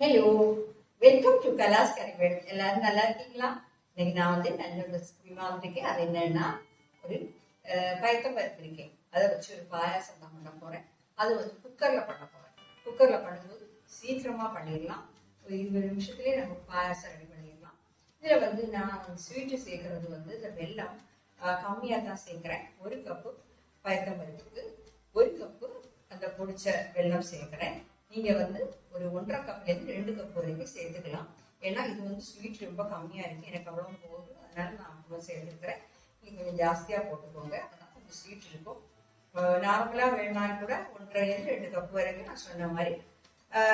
Hello welcome to கலாஸ் கரிவேல் எல்லாரும் நல்லா இருக்கீங்களா? இன்னைக்கு நான் வந்து நல்ல ஒரு ரெசிபி வந்திருக்கேன். அது என்னன்னா ஒரு அஹ், பயத்தம் பருப்பு இருக்கேன். அதை வச்சு ஒரு பாயாசம் தான் பண்ண போறேன். அது வந்து குக்கர்ல பண்ண போறேன். குக்கர்ல பண்ணும்போது சீக்கிரமா பண்ணிடலாம். ஒரு இருபது நிமிஷத்துலயே நம்ம பாயாசம் ரெடி பண்ணிடலாம். இதுல வந்து நான் ஸ்வீட்டு சேர்க்கறது வந்து இந்த வெல்லம் கம்மியாக தான் சேர்க்குறேன். ஒரு கப்பு பயத்தம் ஒரு கப்பு அந்த பொடிச்ச வெல்லம் சேர்க்குறேன். நீங்கள் வந்து ஒரு ஒன்றரை கப்லேருந்து ரெண்டு கப் வரைக்கும் சேர்த்துக்கலாம். ஏன்னா இது வந்து ஸ்வீட் ரொம்ப கம்மியாக இருக்குது எனக்கு அவ்வளோ போகுது அதனால நான் அவ்வளோ சேர்த்துக்கிறேன். நீங்கள் கொஞ்சம் ஜாஸ்தியாக போட்டுக்கோங்க. அதான் கொஞ்சம் ஸ்வீட் இருக்கும். நார்மலாக வேணாலும் கூட ஒன்றரைலேருந்து ரெண்டு கப் வரைக்கும் நான் சொன்ன மாதிரி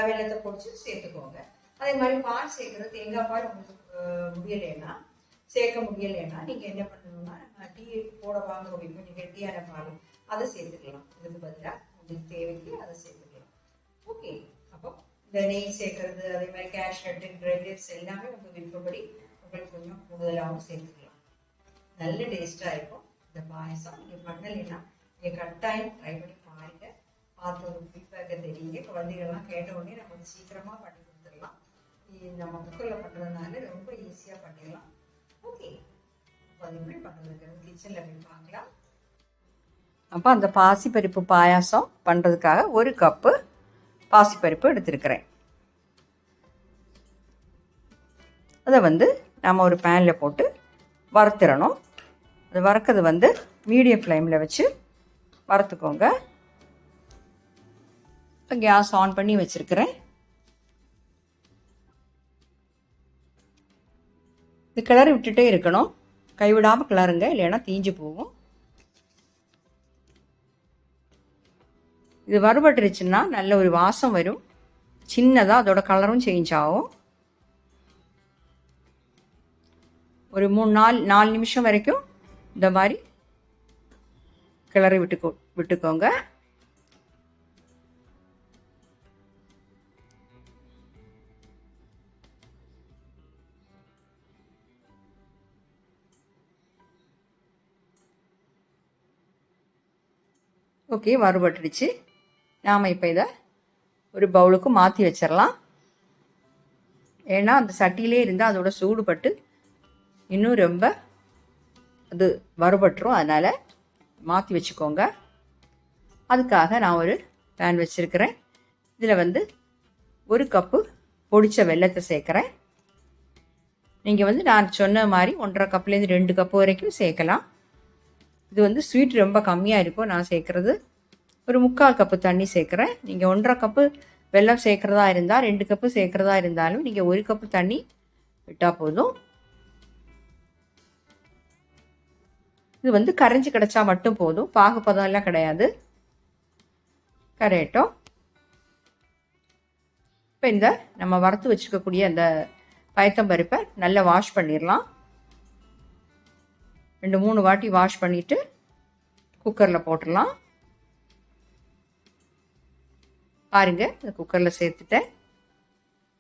வெள்ளத்தை பொடிச்சு சேர்த்துக்கோங்க. அதே மாதிரி பால் சேர்க்குறது தேங்காய் பால் உங்களுக்கு முடியலைன்னா சேர்க்க முடியலைன்னா நீங்கள் என்ன பண்ணணும்னா நம்ம டீ போட வாங்குறோம் கொஞ்சம் கெட்டியான பால் அதை சேர்த்துக்கலாம். இதுக்கு பதிலாக உங்களுக்கு தேவைக்கு அதை சேர்த்துக்கலாம். அப்போ இந்த நெய் சேர்க்கறது அதே மாதிரி கேஷ்நட்டு ட்ரை கிரேப்ஸ் எல்லாமே உங்கள் விருப்பப்படி உங்களுக்கு கொஞ்சம் கூடுதலாகவும் சேர்த்துக்கலாம். நல்ல டேஸ்ட்டாக இருக்கும். இந்த பாயசம் நீங்கள் பண்ணலைன்னா நீங்கள் கட்டாயம் ட்ரை பண்ணி பாருங்க. பார்த்து ஒரு ஃபீட்பேக்கை தெரியுங்க. குழந்தைகள்லாம் கேட்ட உடனே நம்ம வந்து சீக்கிரமாக பண்ணி கொடுத்துடலாம். நம்ம குக்கரில் பண்ணுறதுனால ரொம்ப ஈஸியாக பண்ணிடலாம். ஓகே அப்போ அது எப்படி பண்ணுறதுக்கு கிச்சனில் போய் பார்க்கலாம். அப்போ அந்த பாசிப்பருப்பு பாயாசம் பண்ணுறதுக்காக ஒரு கப்பு பாசிப்பருப்பு எடுத்திருக்கிறேன். அதை வந்து நம்ம ஒரு பேனில் போட்டு வறுத்துறணும். அது வறுக்கிறது வந்து மீடியம் ஃப்ளேமில் வச்சு வறுத்துக்கோங்க. இப்போ கேஸ் ஆன் பண்ணி வச்சுருக்கிறேன். இது கிளறி விட்டுட்டே இருக்கணும். கைவிடாமல் கிளறுங்க இல்லைன்னா தீஞ்சு போகும். இது வறுபட்டுருச்சுன்னா நல்ல ஒரு வாசம் வரும். சின்னதாக அதோட கலரும் சேஞ்ச் ஆகும். ஒரு மூணு நாலு நாலு நிமிஷம் வரைக்கும் இந்த மாதிரி கிளறி விட்டுக்கோ விட்டுக்கோங்க. ஓகே வறுபட்டுடுச்சு நாம் இப்போ இதை ஒரு பவுலுக்கு மாற்றி வச்சிடலாம் ஏன்னா அந்த சட்டியிலே இருந்தால் அதோட சூடுபட்டு இன்னும் ரொம்ப அது வறுபட்டுரும். அதனால் மாற்றி வச்சுக்கோங்க. அதுக்காக நான் ஒரு பேன் வச்சுருக்கிறேன். இதில் வந்து ஒரு கப்பு பொடிச்ச வெல்லத்தை சேர்க்குறேன். நீங்கள் வந்து நான் சொன்ன மாதிரி ஒன்றரை கப்லேருந்து ரெண்டு கப்பு வரைக்கும் சேர்க்கலாம். இது வந்து ஸ்வீட் ரொம்ப கம்மியாக இருக்கும் நான் சேர்க்குறது. ஒரு முக்கால் கப்பு தண்ணி சேர்க்குறேன். நீங்கள் ஒன்றரை கப்பு வெள்ளம் சேர்க்குறதா இருந்தால் ரெண்டு கப்பு சேர்க்குறதா இருந்தாலும் நீங்கள் ஒரு கப்பு தண்ணி விட்டால் போதும். இது வந்து கரைஞ்சி கிடச்சா மட்டும் போதும். பாகுப்பதம் எல்லாம் கிடையாது. கரையட்டும். இப்போ இந்த நம்ம வறுத்து வச்சுருக்கக்கூடிய அந்த பயத்தம்பருப்பை நல்லா வாஷ் பண்ணிடலாம். ரெண்டு மூணு வாட்டி வாஷ் பண்ணிவிட்டு குக்கரில் போட்டுடலாம். பாருங்க இந்த குக்கரில் சேர்த்துட்டேன்.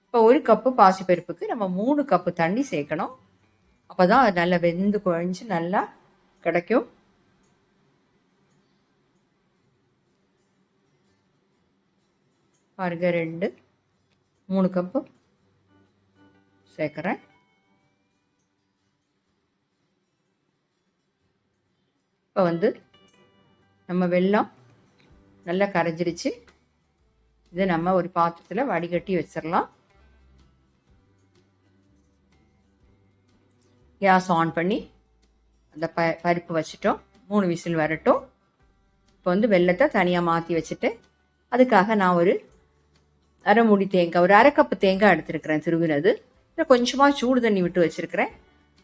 இப்போ ஒரு கப்பு பாசிப்பருப்புக்கு நம்ம மூணு கப்பு தண்ணி சேர்க்கணும். அப்போ தான் அது நல்லா வெந்து குழஞ்சு நல்லா கிடைக்கும். பாருங்க ரெண்டு மூணு கப்பு சேர்க்குறேன். இப்போ வந்து நம்ம வெள்ளம் நல்லா கரைஞ்சிருச்சு. இதை நம்ம ஒரு பாத்திரத்தில் வடிகட்டி வச்சிடலாம் கேஸ் ஆன் பண்ணி அந்த ப பருப்பு வச்சுட்டோம். மூணு விசில் வரட்டும். இப்போ வந்து வெள்ளத்தை தனியாக மாற்றி வச்சுட்டு அதுக்காக நான் ஒரு அரை மூடி தேங்காய் ஒரு அரை கப்பு தேங்காய் எடுத்துருக்கிறேன் திருவினது. இல்லை கொஞ்சமாக சூடு தண்ணி விட்டு வச்சுருக்கிறேன்.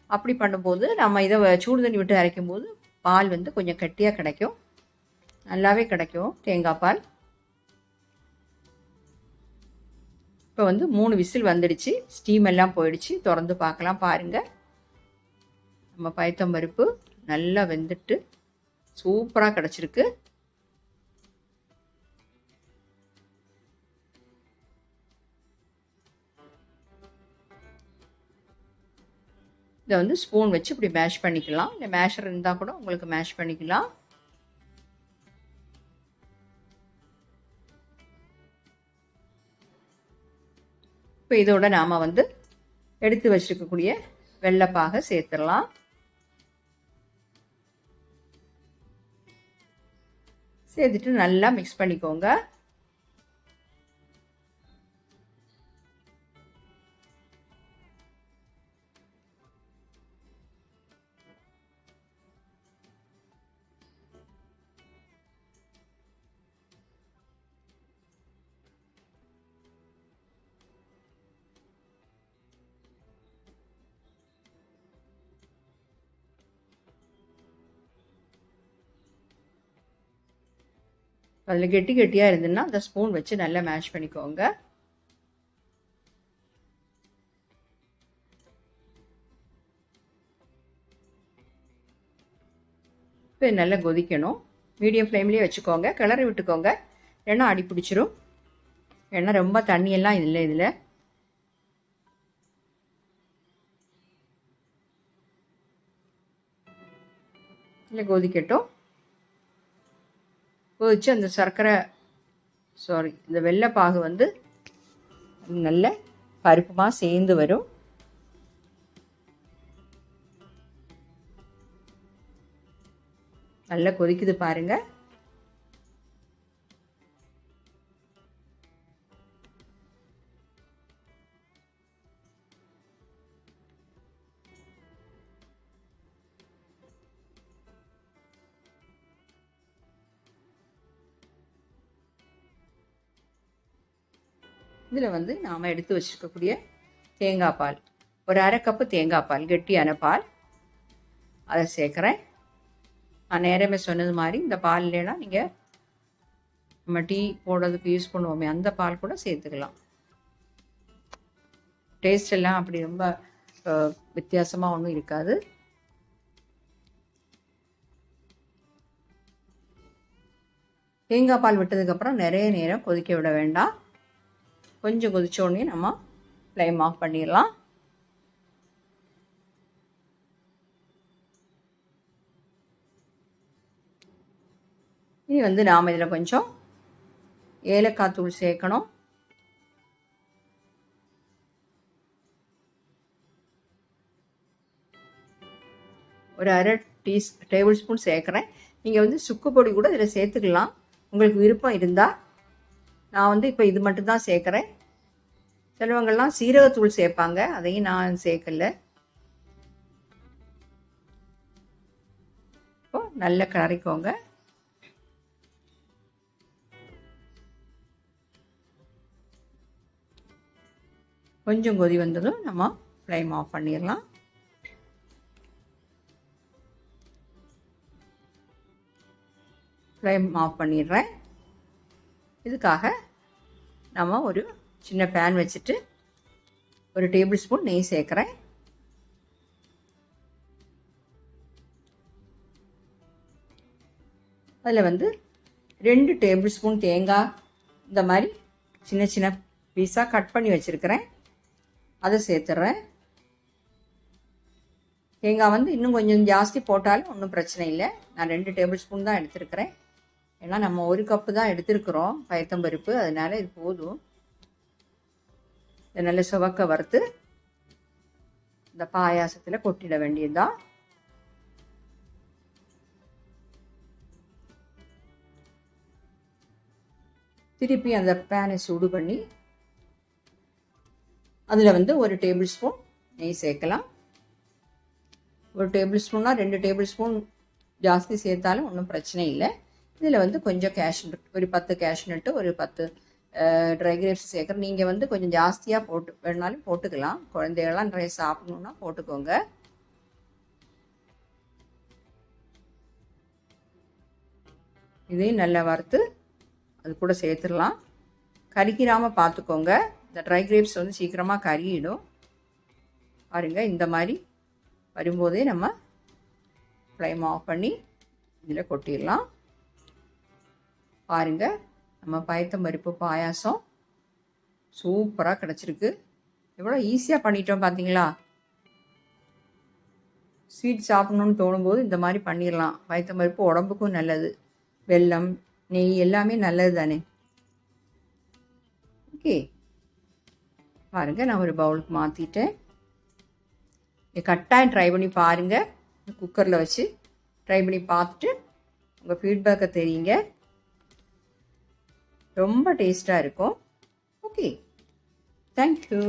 அப்படி பண்ணும்போது நம்ம இதை சூடு தண்ணி விட்டு அரைக்கும் போது பால் வந்து கொஞ்சம் கட்டியாக கிடைக்கும். நல்லாவே கிடைக்கும் தேங்காய் பால். இப்போ வந்து மூணு விசில் வந்துடுச்சு. ஸ்டீம் எல்லாம் போயிடுச்சு. திறந்து பார்க்கலாம் பாருங்கள் நம்ம பயத்தம்பருப்பு நல்லா வெந்துட்டு சூப்பராக கிடச்சிருக்கு. இதை வந்து ஸ்பூன் வச்சு இப்படி மேஷ் பண்ணிக்கலாம். இல்லை மேஷர் இருந்தால் கூட உங்களுக்கு மேஷ் பண்ணிக்கலாம். இப்போ இதோட நாம் வந்து எடுத்து வச்சுருக்கக்கூடிய வெள்ளைப்பாக சேர்த்துடலாம். சேர்த்துட்டு நல்லா மிக்ஸ் பண்ணிக்கோங்க. அதில் கெட்டி கெட்டியாக இருந்ததுன்னா அந்த ஸ்பூன் வச்சு நல்லா மேஷ் பண்ணிக்கோங்க. இப்போ நல்லா கொதிக்கணும். மீடியம் ஃப்ளேம்லேயே வச்சுக்கோங்க. கிளறி விட்டுக்கோங்க. எண்ணெய் அடி பிடிச்சிரும். எண்ணெய் ரொம்ப தண்ணியெல்லாம் இல்லை இதில். இல்லை கொதிக்கட்டும். கொதித்து அந்த சர்க்கரை சாரி இந்த வெள்ளைப்பாகு வந்து நல்ல பருப்புமாக சேர்ந்து வரும். நல்லா கொதிக்குது பாருங்கள் இதில் வந்து நாம் எடுத்து வச்சுருக்கக்கூடிய தேங்காய் பால். ஒரு அரை கப்பு தேங்காய் பால் கெட்டியான பால். அதை சேர்க்குறேன். நான் நேரமே சொன்னது மாதிரி இந்த பால் இல்லைன்னா நீங்கள் நம்ம டீ போடுறதுக்கு யூஸ் பண்ணுவோமே அந்த பால் கூட சேர்த்துக்கலாம். டேஸ்ட் எல்லாம் அப்படி ரொம்ப வித்தியாசமாக ஒன்றும் இருக்காது. தேங்காய் பால் விட்டதுக்கப்புறம் நிறைய நேரம் கொதிக்க விட வேண்டாம். கொஞ்சம் கொதிச்சோடனே நம்ம ஃப்ளேம் ஆஃப் பண்ணிடலாம். இனி வந்து நாம் இதில் கொஞ்சம் ஏலக்காய் தூள் சேர்க்கணும். ஒரு அரை டீ டேபிள் ஸ்பூன் சேர்க்குறேன். நீங்கள் வந்து சுக்கு பொடி கூட இதில் சேர்த்துக்கலாம். உங்களுக்கு விருப்பம் இருந்தால் நான் வந்து இப்போ இது மட்டும்தான் சேர்க்குறேன். சிலவங்கள்லாம் சீரகத்தூள் சேர்ப்பாங்க. அதையும் நான் சேர்க்கல. இப்போ நல்லா கிளறிக்கோங்க கொஞ்சம் கொதி வந்ததும் நம்ம ஃப்ளைம் ஆஃப் பண்ணிடலாம். ஃப்ளைம் ஆஃப் பண்ணிடுறேன். இதுக்காக நம்ம ஒரு சின்ன பேன் வச்சுட்டு ஒரு டேபிள் ஸ்பூன் நெய் சேர்க்குறேன். அதில் வந்து ரெண்டு டேபிள் ஸ்பூன் தேங்காய் இந்த மாதிரி சின்ன சின்ன பீஸாக கட் பண்ணி வச்சுருக்கிறேன். அதை சேர்த்துட்றேன் தேங்காய் வந்து இன்னும் கொஞ்சம் ஜாஸ்தி போட்டாலும் ஒன்றும் பிரச்சனை இல்லை. நான் ரெண்டு டேபிள் ஸ்பூன் தான் எடுத்துருக்கிறேன். ஏன்னா நம்ம ஒரு கப்பு தான் எடுத்திருக்கிறோம் பயத்தம்பருப்பு. அதனால் இது போதும். இதை நல்லா சுவக்க வறுத்து இந்த பாயாசத்தில் கொட்டிட வேண்டியதுதான். திருப்பி அந்த பேனை சூடு பண்ணி அதில் வந்து ஒரு டேபிள் ஸ்பூன் நெய் சேர்க்கலாம். ஒரு டேபிள் ஸ்பூன்னா ரெண்டு டேபிள் ஸ்பூன் ஜாஸ்தி சேர்த்தாலும் ஒன்றும் பிரச்சனை இல்லை. இதில் வந்து கொஞ்சம் கேஷ் ஒரு பத்து கேஷ்நட்டு ஒரு பத்து ட்ரை கிரேப்ஸ் சேர்க்குறேன் நீங்கள் வந்து கொஞ்சம் ஜாஸ்தியாக போட்டு வேணாலும் போட்டுக்கலாம். குழந்தைகள்லாம் நிறைய சாப்பிடணுன்னா போட்டுக்கோங்க. இதையும் நல்லா வறுத்து அது கூட சேர்த்துடலாம். கறிக்கிறாமல் பார்த்துக்கோங்க. இந்த ட்ரை கிரேப்ஸ் வந்து சீக்கிரமாக கறியிடும் பாருங்கள் இந்த மாதிரி வரும்போதே நம்ம ஃப்ளைம் ஆஃப் பண்ணி இதில் கொட்டிடலாம். பாருங்கள் நம்ம பயத்தம்பருப்பு பாயாசம். சூப்பராக கிடச்சிருக்கு. எவ்வளோ ஈஸியாக பண்ணிட்டோம் பார்த்தீங்களா ஸ்வீட் சாப்பிட்ணுன்னு தோணும்போது இந்த மாதிரி பண்ணிடலாம் பயத்தம்பருப்பு உடம்புக்கும் நல்லது. வெல்லம் நெய் எல்லாமே நல்லது தானே ஓகே பாருங்கள் நான் ஒரு பவுலுக்கு மாற்றிட்டேன் கட்டாயம் ட்ரை பண்ணி பாருங்கள் குக்கரில் வச்சு ட்ரை பண்ணி பார்த்துட்டு உங்கள் ஃபீட்பேக்கை தெரியுங்க. ரொம்ப டேஸ்ட்டாக இருக்கும். Okay thank you